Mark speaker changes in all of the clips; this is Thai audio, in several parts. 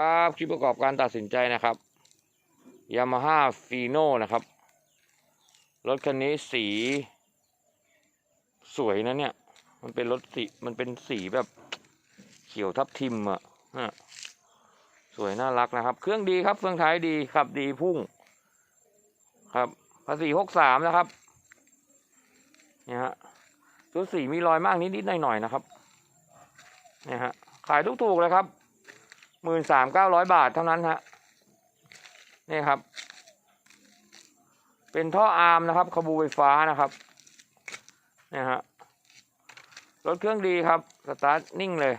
Speaker 1: ครับคลิปประกอบการตัดสินใจนะครับยามาฮ่าฟีโน่นะครับ รถคันนี้สี สวยนะเนี่ย มันเป็นรถสีมันเป็นสีแบบเขียวทับทิมอะน่ะสวยน่ารักนะครับ เครื่องดีครับ เครื่องท้ายดีขับดีพุ่ง ครับภาษีหกสามนะครับเนี่ยฮะชุดสีมีรอยมากนิดๆหน่อยๆนะครับเนี่ยฮะขายถูกๆเลยครับ หมื่นสามเก้าร้อยบาทเท่านั้นฮะนี่ครับ เป็นท่ออาร์มนะครับขบูไฟฟ้านะครับเนี่ยฮะรถเครื่องดีครับสตาร์ทนิ่งเลย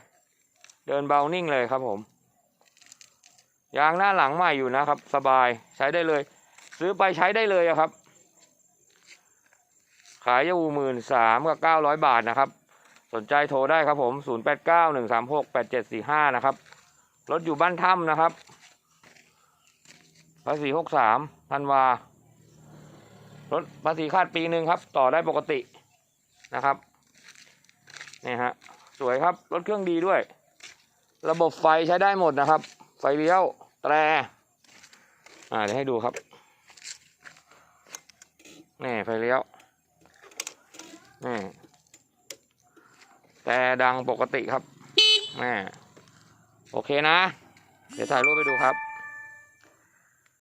Speaker 1: เดินเบานิ่งเลยครับผมยางหน้าหลังใหม่อยู่นะครับ สบายใช้ได้เลย ซื้อไปใช้ได้เลยครับ ขายอยู่หมื่นสามกับเก้าร้อยบาทนะครับ สนใจโทรได้ครับผมศูนย์แปดเก้าหนึ่งสามหกแปดเจ็ดสี่ห้านะครับ รถอยู่บ้านถ้ำนะครับภาษีหกสามพันวารถภาษีคาดปีหนึ่งครับ ต่อได้ปกตินะครับนี่ฮะสวยครับ รถเครื่องดีด้วย ระบบไฟใช้ได้หมดนะครับ ไฟเลี้ยวแตรอ่าเดี๋ยวให้ดูครับนี่ไฟเลี้ยวนี่แต่ดังปกติครับแม่ โอเคนะ เดี๋ยวถ่ายรูปไปดูครับ